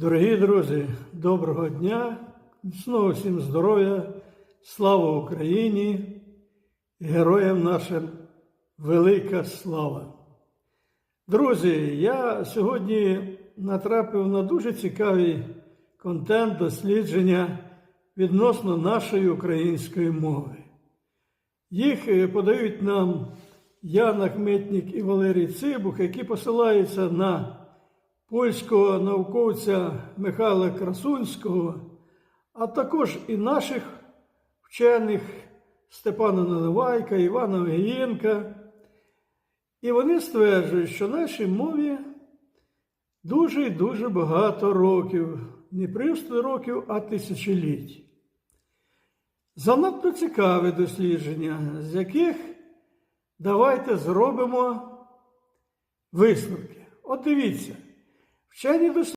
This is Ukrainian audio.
Дорогі друзі, доброго дня, знову всім здоров'я, слава Україні, героям нашим велика слава. Друзі, я сьогодні натрапив на дуже цікавий контент дослідження відносно нашої української мови. Їх е, подають нам Яна Хметнік і Валерій Цибух, які посилаються на польського науковця Михайла Красунського, а також і наших вчених Степана Наливайка, Івана Огієнка. І вони стверджують, що нашій мові дуже і дуже багато років, не просто років, а тисячоліть. Занадто цікаве дослідження, з яких давайте зробимо висновки. От дивіться, вчені дослідження.